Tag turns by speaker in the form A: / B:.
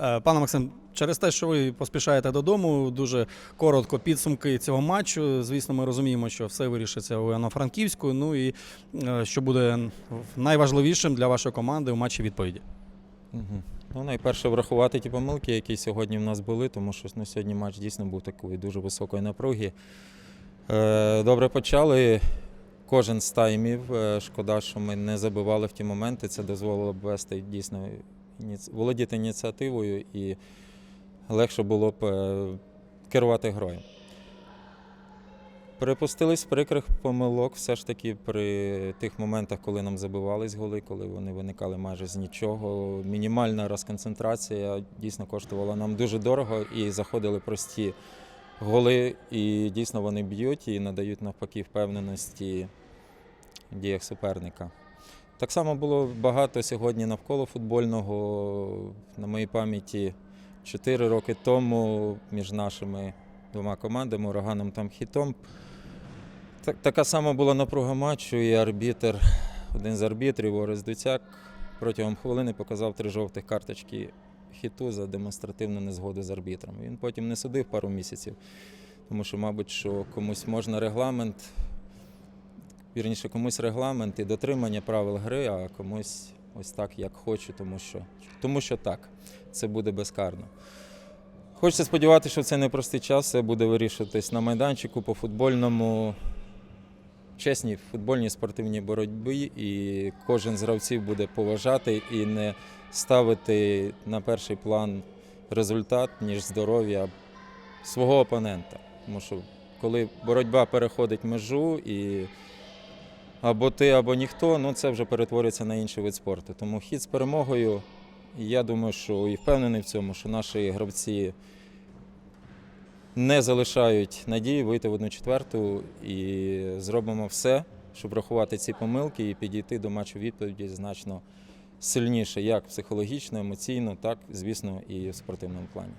A: Е, Пане Максим, через те, що ви поспішаєте додому, дуже коротко підсумки цього матчу. Звісно, ми розуміємо, що все вирішиться у Івано-Франківську. Ну і е, що буде найважливішим для вашої команди у матчі відповіді.
B: Угу. Ну, найперше врахувати ті помилки, які сьогодні в нас були, тому що ну, сьогодні матч дійсно був такої дуже високої напруги. Е, добре почали. Кожен з таймів. Шкода, що ми не забивали в ті моменти. Це дозволило б вести дійсно. Володіти ініціативою і легше було б е, керувати грою. Припустились прикрих помилок все ж таки при тих моментах, коли нам забивались голи, коли вони виникали майже з нічого. Мінімальна розконцентрація дійсно коштувала нам дуже дорого і заходили прості голи, і дійсно вони б'ють і надають навпаки впевненості в діях суперника. Так само було багато сьогодні навколо футбольного. На моїй пам'яті 4 роки тому між нашими двома командами, ураганом та хітом. Так, така сама була напруга матчу, і арбітер, один з арбітрів, Орес Дуцяк, протягом хвилини показав три жовтих карточки хіту за демонстративну незгоду з арбітром. Він потім не судив пару місяців, тому що, мабуть, що комусь можна регламент, вірніше, комусь регламент і дотримання правил гри, а комусь ось так, як хочу, тому що, тому що так, це буде безкарно. Хочеться сподіватися, що в цей непростий час все буде вирішуватись на майданчику по футбольному, чесній футбольній спортивній боротьбі, і кожен з гравців буде поважати і не ставити на перший план результат, ніж здоров'я свого опонента. Тому що коли боротьба переходить межу і або ти, або ніхто, ну це вже перетворюється на інший вид спорту. Тому хід з перемогою. Я думаю, що і впевнений в цьому, що наші гравці не залишають надії вийти в одну четверту і зробимо все, щоб врахувати ці помилки і підійти до матчу відповіді значно сильніше, як психологічно, емоційно, так, звісно, і в спортивному плані.